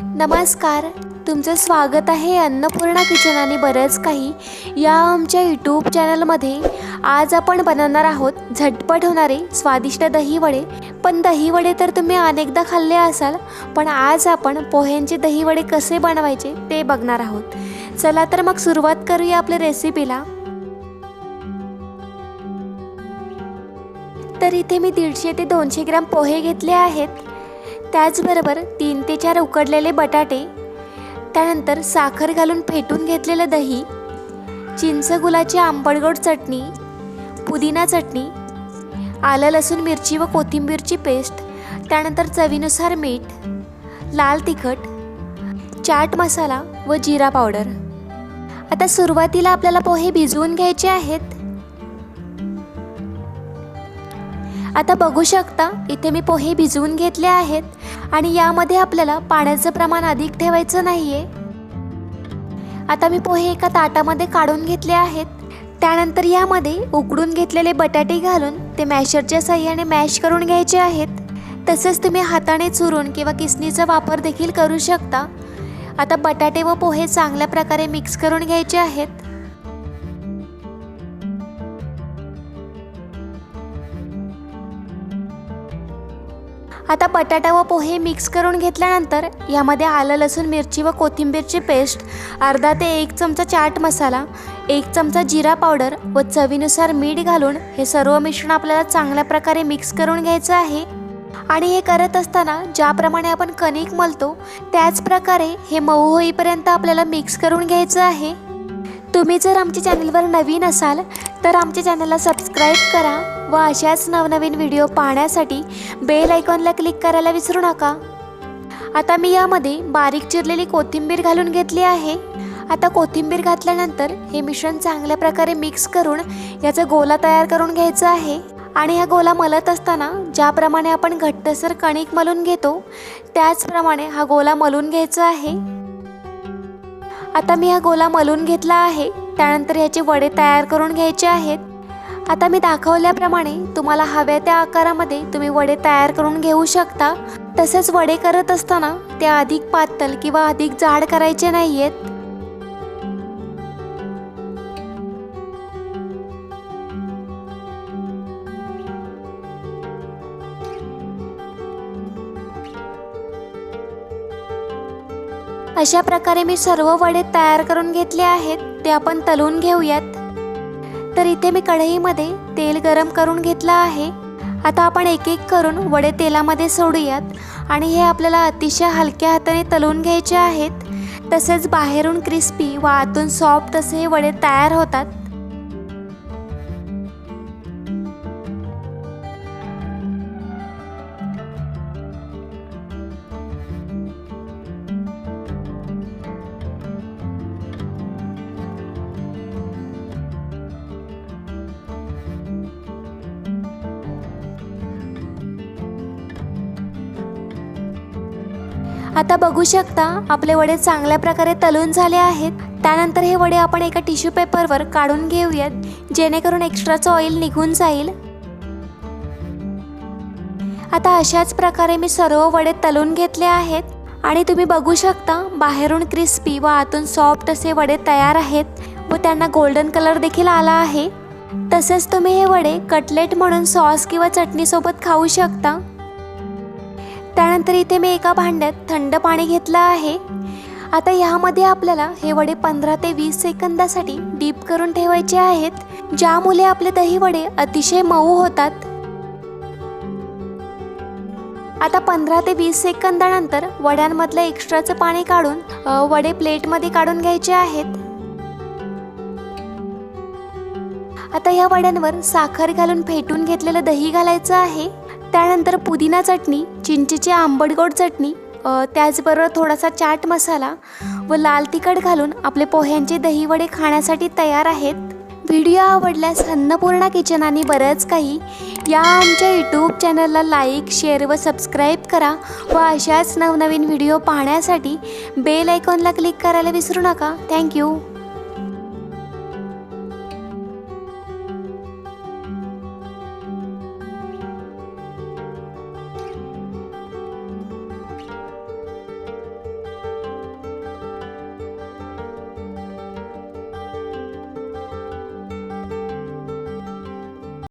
नमस्कार. तुमचं स्वागत आहे अन्नपूर्णा किचन आणि बरंच काही या आमच्या यूट्यूब चॅनलमध्ये. आज आपण बनवणार आहोत झटपट होणारे स्वादिष्ट दहीवडे. पण दही वडे तर तुम्ही अनेकदा खाल्ले असाल पण आज आपण पोह्यांचे दही वडे कसे बनवायचे ते बघणार आहोत. चला तर मग सुरुवात करूया आपल्या रेसिपीला. तर इथे मी दीडशे ते दोनशे ग्रॅम पोहे घेतले आहेत. त्याचबरोबर तीन ते चार उकडलेले बटाटे त्यानंतर साखर घालून फेटून घेतलेलं दही चिंच गुलाची आंबटगोड चटणी पुदिना चटणी आलं लसूण मिरची व कोथिंबीरची पेस्ट त्यानंतर चवीनुसार मीठ लाल तिखट चाट मसाला व जिरा पावडर. आता सुरुवातीला आपल्याला पोहे भिजवून घ्यायचे आहेत. आता बघू शकता इथे मी पोहे भिजवून घेतले आहेत. आणि यामध्ये आपल्याला पाण्याचं प्रमाण अधिक ठेवायचं नाहीये. आता मी पोहे एका ताटामध्ये काढून घेतले आहेत. त्यानंतर यामध्ये उकडून घेतलेले बटाटे घालून ते मॅशरच्या साह्याने मॅश करून घ्यायचे आहेत. तसेच तुम्ही हाताने चुरून किंवा किसणीचा वापर देखील करू शकता. आता बटाटे व पोहे चांगल्या प्रकारे मिक्स करून घ्यायचे आहेत. आता बटाटा व पोहे मिक्स करून घेतल्यानंतर यामध्ये आलं लसूण मिरची व कोथिंबीरची पेस्ट अर्धा ते एक चमचा चाट मसाला एक चमचा जिरा पावडर व चवीनुसार मीठ घालून हे सर्व मिश्रण आपल्याला चांगल्या प्रकारे मिक्स करून घ्यायचं आहे. आणि हे करत असताना ज्याप्रमाणे आपण कणिक मलतो त्याच प्रकारे हे मऊ होईपर्यंत आपल्याला मिक्स करून घ्यायचं आहे. तुम्ही जर आमच्या चॅनलवर नवीन असाल तर आमच्या चॅनलला सबस्क्राईब करा. व अशाच नवनवीन व्हिडिओ पाहण्यासाठी बेल आयकॉनला क्लिक करायला विसरू नका. आता मी यामध्ये बारीक चिरलेली कोथिंबीर घालून घेतली आहे. आता कोथिंबीर घातल्यानंतर हे मिश्रण चांगल्या प्रकारे मिक्स करून याचा गोला तयार करून घ्यायचा आहे. आणि हा गोला मलत असताना ज्याप्रमाणे आपण घट्टसर कणिक मलून घेतो त्याचप्रमाणे हा गोला मलून घ्यायचा आहे. आता मी हा गोला मलून घेतला आहे. त्यानंतर याचे वडे तयार करून घ्यायचे आहेत. आता मी दाखवल्याप्रमाणे तुम्हाला हव्या त्या आकारामध्ये तुम्ही वडे तयार करून घेऊ शकता. तसेच वडे करत असताना ते अधिक पातळ किंवा अधिक जाड करायचे नाही आहेत अशा प्रकारे मी सर्व वडे तयार करून घेतले आहेत. ते आपण तलून घेऊयात. तर इथे मी कढईमध्ये तेल गरम करून घेतलं आहे. आता आपण एक एक करून वडे तेलामध्ये सोडूयात आणि हे आपल्याला अतिशय हलक्या हाताने तलून घ्यायचे आहेत. तसेच बाहेरून क्रिस्पी व आतून सॉफ्ट असे हे वडे तयार होतात. आता बघू शकता आपले वडे चांगल्या प्रकारे तलून झाले आहेत. त्यानंतर हे वडे आपण एका टिश्यू पेपरवर काढून घेऊयात जेणेकरून एक्स्ट्राचं ऑइल निघून जाईल. आता अशाच प्रकारे मी सर्व वडे तलून घेतले आहेत. आणि तुम्ही बघू शकता बाहेरून क्रिस्पी व आतून सॉफ्ट असे वडे तयार आहेत व त्यांना गोल्डन कलर देखील आला आहे. तसेच तुम्ही हे वडे कटलेट म्हणून सॉस किंवा चटणीसोबत खाऊ शकता. त्यानंतर इथे मी एका भांड्यात थंड पाणी घेतलं आहे. आता ह्यामध्ये आपल्याला हे वडे पंधरा ते वीस सेकंदासाठी डीप करून ठेवायचे आहेत. ज्यामुळे आपले दही वडे अतिशय मऊ होतात. आता पंधरा ते वीस सेकंदानंतर वड्यांमधलं एक्स्ट्राचं पाणी काढून वडे प्लेटमध्ये काढून घ्यायचे आहेत. आता या वड्यांवर साखर घालून फेटून घेतलेलं दही घालायचं आहे. त्यानंतर पुदिना चटणी चिंचेची आंबटगोड चटणी त्याचबरोबर थोडासा चाट मसाला व लाल तिखट घालून आपले पोह्यांचे दहीवडे खाण्यासाठी तयार आहेत. व्हिडिओ आवडल्यास अन्नपूर्णा किचन आणि बरंच काही या आमच्या यूट्यूब चॅनलला लाईक शेअर व सबस्क्राईब करा व अशाच नवनवीन व्हिडिओ पाहण्यासाठी बेल आयकॉनला क्लिक करायला विसरू नका. थँक्यू